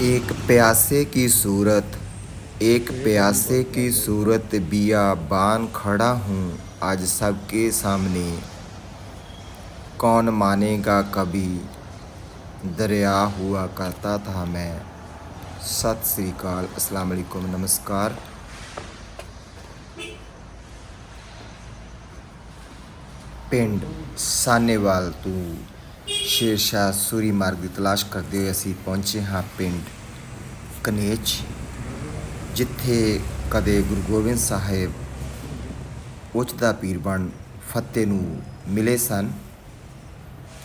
एक प्यासे की सूरत, एक प्यासे की सूरत बिया बान खड़ा हूँ आज सबके सामने। कौन मानेगा कभी? दरिया हुआ करता था मैं। सत श्रीकाल, अस्सलाम वालेकुम, नमस्कार। पिंड, सानेवाल तू। ਤੋਂ ਸ਼ੇਰਸ਼ਾਹ ਸੂਰੀ ਮਾਰਗ ਦੀ ਤਲਾਸ਼ ਕਰਦੇ ਹੋਏ ਅਸੀਂ ਪਹੁੰਚੇ ਹਾਂ ਪਿੰਡ ਕਨੇਚ, ਜਿੱਥੇ ਕਦੇ ਗੁਰੂ ਗੋਬਿੰਦ ਸਾਹਿਬ ਉੱਚ ਦਾ ਪੀਰ ਬਣ ਫਤਿਹ ਨੂੰ ਮਿਲੇ ਸਨ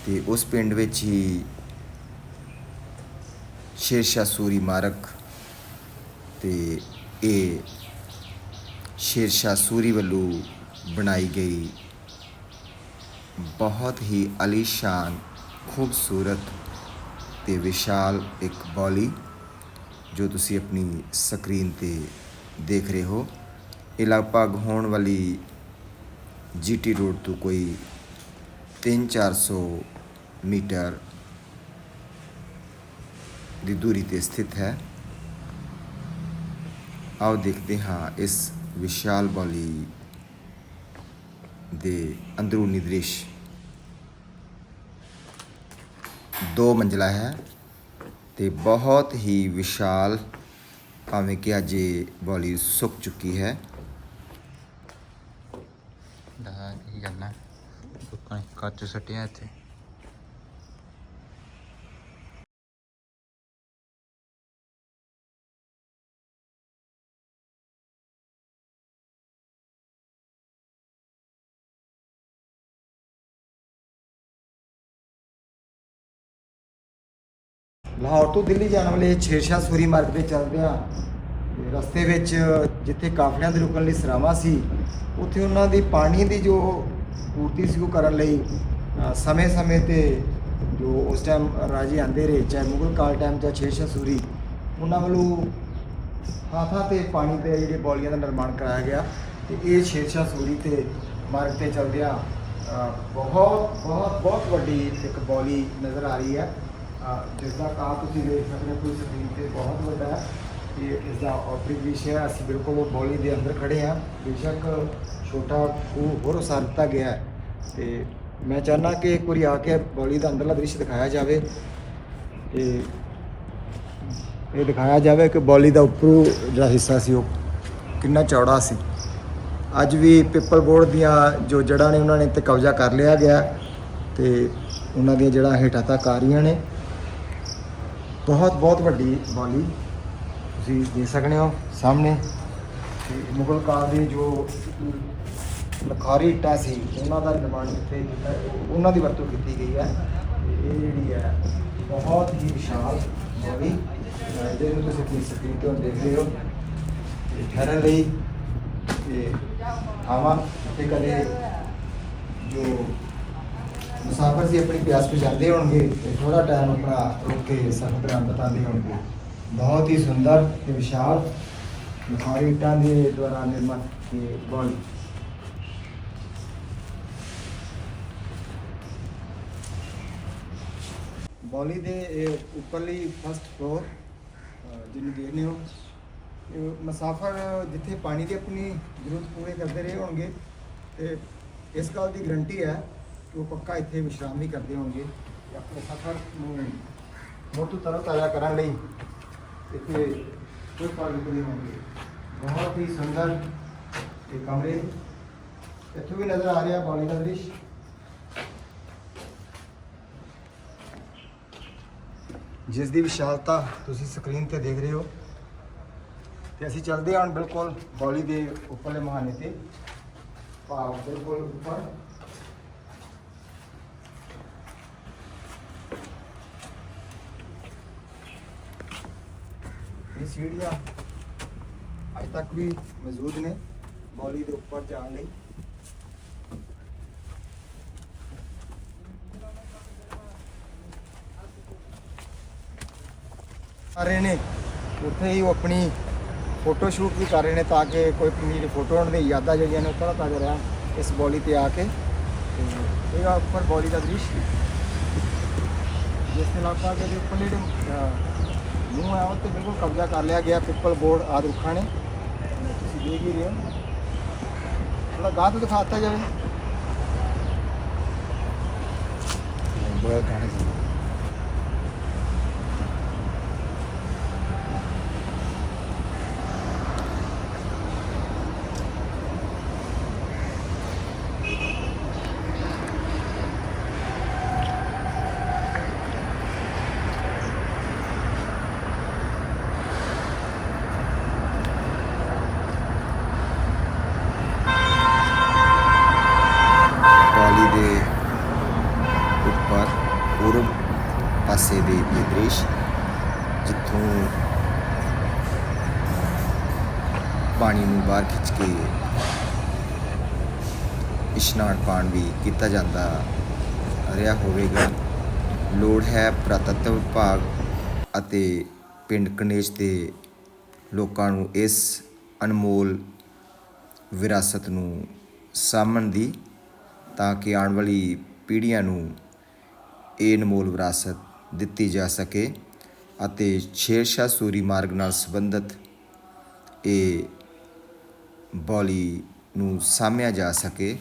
ਤੇ ਉਸ ਪਿੰਡ ਵਿੱਚ ਹੀ ਸ਼ੇਰਸ਼ਾਹ ਸੂਰੀ ਮਾਰਗ ਤੇ ਇਹ ਸ਼ੇਰਸ਼ਾਹ ਸੂਰੀ ਵੱਲੋਂ ਬਣਾਈ ਗਈ ਬਹੁਤ ਹੀ ਅਲੀਸ਼ਾਨ ਖੂਬਸੂਰਤ ਤੇ ਵਿਸ਼ਾਲ ਇੱਕ ਬੌਲੀ ਜੋ ਤੁਸੀਂ ਆਪਣੀ ਸਕਰੀਨ ਤੇ ਦੇਖ ਰਹੇ ਹੋ। ਇਹ ਲਗਭਗ ਹੋਣ ਵਾਲੀ ਜੀਟੀ ਰੋਡ ਤੋਂ ਕੋਈ 3-400 ਮੀਟਰ ਦੀ ਦੂਰੀ ਤੇ ਸਥਿਤ ਹੈ। ਆਓ ਦੇਖਦੇ ਹਾਂ ਇਸ ਵਿਸ਼ਾਲ ਬੌਲੀ ਦੇ ਅੰਦਰੂਨੀ ਦ੍ਰਿਸ਼। ਦੋ ਮੰਜ਼ਲਾ ਹੈ ਤੇ ਬਹੁਤ ਹੀ ਵਿਸ਼ਾਲ, ਭਾਵੇਂ ਕਿ ਅੱਜ ਇਹ ਬੋਲੀ ਸੁੱਕ ਚੁੱਕੀ ਹੈ। ਦਾ ਕੀ ਕਰਨਾ? ਸੁੱਕਣ ਕੱਚ ਸੱਟਿਆ ਇੱਥੇ। ਲਾਹੌਰ ਤੋਂ ਦਿੱਲੀ ਜਾਣ ਵਾਲੇ ਸ਼ੇਰਸ਼ਾਹ ਸੂਰੀ ਮਾਰਗ ਤੇ ਚੱਲਦਿਆਂ ਰਸਤੇ ਵਿੱਚ ਜਿੱਥੇ ਕਾਫਲਿਆਂ ਦੇ ਰੁਕਣ ਲਈ ਸਰਾਵਾਂ ਸੀ, ਉੱਥੇ ਉਹਨਾਂ ਦੀ ਪਾਣੀ ਦੀ ਜੋ ਪੂਰਤੀ ਸੀ ਉਹ ਕਰਨ ਲਈ ਸਮੇਂ-ਸਮੇਂ ਤੇ ਜੋ ਉਸ ਟਾਈਮ ਰਾਜੇ ਆਂਦੇ ਰਹੇ, ਚਾਹੇ ਮੁਗਲ ਕਾਲ ਟਾਈਮ ਜਾਂ ਸ਼ੇਰਸ਼ਾਹ ਸੂਰੀ, ਉਹਨਾਂ ਵੱਲੋਂ ਥਾਂ-ਥਾਂ ਤੇ ਪਾਣੀ ਦੇ ਜਿਹੜੇ ਬੌਲੀਆਂ ਦਾ ਨਿਰਮਾਣ ਕਰਾਇਆ ਗਿਆ ਤੇ ਇਹ ਸ਼ੇਰਸ਼ਾਹ ਸੂਰੀ ਤੇ ਮਾਰਗ ਤੇ ਚੱਲਦਿਆਂ ਬਹੁਤ ਬਹੁਤ ਬਹੁਤ ਵੱਡੀ ਇੱਕ ਬੌਲੀ ਨਜ਼ਰ ਆ ਰਹੀ ਹੈ। ਜਿਸ ਦਾ ਕਾਰ ਤੁਸੀਂ ਦੇਖ ਸਕਦੇ ਹੋ ਪੂਰੀ ਸਕਰੀਨ ਤੇ ਬਹੁਤ ਵੱਡਾ ਹੈ। ਇਹ ਇਸ ਦਾ ਆਪਰੀ ਦ੍ਰਿਸ਼ ਹੈ। ਅਸੀਂ ਬਿਲਕੁਲ ਉਹ ਬੌਲੀ ਦੇ ਅੰਦਰ ਖੜੇ ਹਾਂ। ਬੇਸ਼ੱਕ ਛੋਟਾ ਖੂਹ ਹੋਰ ਉਸਾਰ ਦਿੱਤਾ ਗਿਆ ਹੈ। ਤੇ ਮੈਂ ਚਾਹੁੰਦਾ ਕਿ ਇੱਕ ਵਾਰੀ ਆ ਕੇ ਬੌਲੀ ਦਾ ਅੰਦਰਲਾ ਦ੍ਰਿਸ਼ ਦਿਖਾਇਆ ਜਾਵੇ। ਤੇ ਇਹ ਦਿਖਾਇਆ ਜਾਵੇ ਕਿ ਬੌਲੀ ਦਾ ਉੱਪਰੋਂ ਜਿਹੜਾ ਹਿੱਸਾ ਸੀ, ਉਹ ਕਿੰਨਾ ਚੌੜਾ ਸੀ। ਅੱਜ ਵੀ ਪਿੱਪਲ ਬੋਰਡ ਦੀਆਂ ਜੋ ਜੜ੍ਹਾਂ ਨੇ, ਉਹਨਾਂ ਨੇ ਤੇ ਕਬਜ਼ਾ ਕਰ ਲਿਆ ਗਿਆ ਤੇ ਉਹਨਾਂ ਦੀਆਂ ਜੜ੍ਹਾਂ ਹੇਠਾਂ ਤੱਕ ਆ ਰਹੀਆਂ ਨੇ। ਬਹੁਤ ਬਹੁਤ ਵੱਡੀ ਬੌਲੀ ਤੁਸੀਂ ਦੇਖ ਸਕਦੇ ਹੋ ਸਾਹਮਣੇ। ਤੇ ਮੁਗਲ ਕਾਲ ਦੇ ਜੋ ਲਖਾਰੀ ਇੱਟਾਂ ਸੀ, ਉਹਨਾਂ ਦਾ ਨਿਰਮਾਣ ਇੱਥੇ ਕੀਤਾ, ਉਹਨਾਂ ਦੀ ਵਰਤੋਂ ਕੀਤੀ ਗਈ ਹੈ। ਇਹ ਜਿਹੜੀ ਹੈ, ਬਹੁਤ ਹੀ ਵਿਸ਼ਾਲ ਬੌਲੀ। ਜਿਹਨੂੰ ਤੁਸੀਂ ਆਪਣੀ ਸਕਰੀਨ 'ਤੇ ਦੇਖ ਰਹੇ ਹੋ। ਤੇ ਠਹਿਰਨ ਲਈ ਤੇ ਆਵਾਂ ਤੇ ਕਦੇ ਜੋ ਮੁਸਾਫਰ ਸੀ ਆਪਣੀ ਪਿਆਸ ਬੁਝਾਉਂਦੇ ਹੋਣਗੇ ਤੇ ਥੋੜਾ ਟਾਈਮ ਆਪਣਾ ਰੁਕ ਕੇ ਸਫ਼ਰ ਦੌਰਾਨ ਬਤਾਉਂਦੇ ਹੋਣਗੇ। ਬਹੁਤ ਹੀ ਸੁੰਦਰ ਤੇ ਵਿਸ਼ਾਲ ਲਖਾਰੀ ਇੱਟਾਂ ਦੇ ਦੁਆਰਾ ਨਿਰਮਿਤ ਇਹ ਬੌਲੀ। ਬੌਲੀ ਦੇ ਉੱਪਰਲੀ ਫਸਟ ਫਲੋਰ ਜਿਹਨੂੰ ਦੇਖਦੇ ਹੋ ਇਹ ਮੁਸਾਫਰ ਜਿੱਥੇ ਪਾਣੀ ਦੀ ਆਪਣੀ ਜ਼ਰੂਰਤ ਪੂਰੀ ਕਰਦੇ ਰਹੇ ਹੋਣਗੇ, ਤੇ ਇਸ ਗੱਲ ਦੀ ਗਰੰਟੀ ਹੈ ਉਹ ਪੱਕਾ ਇੱਥੇ ਵਿਸ਼ਰਾਮ ਵੀ ਕਰਦੇ ਹੋਣਗੇ ਤੇ ਆਪਣੇ ਸਫ਼ਰ ਨੂੰ ਮੋਟੂ ਤਰ੍ਹਾਂ ਤਾਜ਼ਾ ਕਰਨ ਲਈ ਇੱਥੇ ਕੋਈ ਪਾਣੀ ਨਹੀਂ ਹੋਣਗੇ। ਬਹੁਤ ਹੀ ਸੁੰਦਰ ਇਹ ਕਮਰੇ। ਇੱਥੋਂ ਵੀ ਨਜ਼ਰ ਆ ਰਿਹਾ ਬੌਲੀ ਦਾ ਦ੍ਰਿਸ਼। ਜਿਸ ਦੀ ਵਿਸ਼ਾਲਤਾ ਤੁਸੀਂ ਸਕਰੀਨ ਤੇ ਦੇਖ ਰਹੇ ਹੋ। ਤੇ ਅਸੀਂ ਚੱਲਦੇ ਹਾਂ ਬਿਲਕੁਲ ਬੌਲੀ ਦੇ ਉੱਪਰਲੇ ਮਹਾਨੇ ਤੇ। ਭਾਵ ਬਿਲਕੁਲ ਉੱਪਰ। ਇਹ ਸੀੜੀਆਂ ਅਜੇ ਤੱਕ ਵੀ ਮੌਜੂਦ ਨੇ। ਬੌਲੀ ਦੇ ਉੱਪਰ ਜਾਣ ਲਈ। ਕਰ ਰਹੇ ਨੇ। ਉੱਥੇ ਹੀ ਉਹ ਆਪਣੀ ਫੋਟੋ ਸ਼ੂਟ ਵੀ ਕਰ ਰਹੇ ਨੇ ਤਾਂ ਕਿ ਕੋਈ ਆਪਣੀ ਫੋਟੋ ਉਹਨਾਂ ਦੀ ਯਾਦਾਂ ਜਿਹੜੀਆਂ ਨੇ ਉਹ ਤਰ੍ਹਾਂ ਤਾਜ਼ਾ ਰਹਿਣ ਇਸ ਬੌਲੀ ਤੇ ਆ ਕੇ। ਤੇ ਇਹ ਆ ਉੱਪਰ ਬੌਲੀ ਦਾ ਦ੍ਰਿਸ਼। ਜਿਸ ਦੇ ਲਗਭਗ ਇਹਦੇ ਉੱਪਰ ਜਿਹੜੇ ਅਹ, ਮੂੰਹ ਹੈ ਉਹ ਤੇ ਬਿਲਕੁਲ ਕਬਜ਼ਾ ਕਰ ਲਿਆ ਗਿਆ ਪਿੱਪਲ ਬੋਰਡ ਆਦਿ ਰੁੱਖਾਂ ਨੇ। ਤੁਸੀਂ ਦੇਖ ਹੀ ਰਹੇ ਹੋ। ਥੋੜਾ ਗਾਹ ਤੋਂ ਦਿਖਾਤਾ ਜਾਵੇ। ਬੜਾ ਗਾਣੇ ਸੁਣ ਬਾਲੀ ਦੇ ਪਰ ਪੂਰਬ ਪਾਸੇ ਦੇ ਇਹ ਦ੍ਰਿਸ਼ ਜਿੱਥੋਂ ਪਾਣੀ ਨੂੰ ਬਾਹਰ ਖਿੱਚ ਕੇ ਇਸ਼ਨਾਨ ਪਾਣ ਵੀ ਕੀਤਾ ਜਾਂਦਾ ਰਿਹਾ ਹੋਵੇਗਾ ਲੋੜ ਹੈ ਪੁਰਾਤੱਤਵ ਵਿਭਾਗ ਅਤੇ ਪਿੰਡ ਕਨੇਸ਼ ਦੇ ਲੋਕਾਂ ਨੂੰ ਇਸ ਅਨਮੋਲ ਵਿਰਾਸਤ ਨੂੰ ਸਾਂਭਣ ਦੀ ਤਾਂ ਕਿ ਆਉਣ ਵਾਲੀ ਪੀੜ੍ਹੀਆਂ ਨੂੰ ਇਹ ਅਨਮੋਲ ਵਿਰਾਸਤ ਦਿੱਤੀ ਜਾ ਸਕੇ ਅਤੇ ਸ਼ੇਰਸ਼ਾਹ ਸੂਰੀ ਮਾਰਗ ਨਾਲ ਸੰਬੰਧਿਤ ਇਹ ਬੋਲੀ ਨੂੰ ਸਾਂਭਿਆ ਜਾ ਸਕੇ।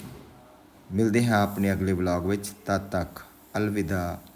ਮਿਲਦੇ ਹਾਂ ਆਪਣੇ ਅਗਲੇ ਵਲੌਗ ਵਿੱਚ। ਤਦ ਤੱਕ ਅਲਵਿਦਾ।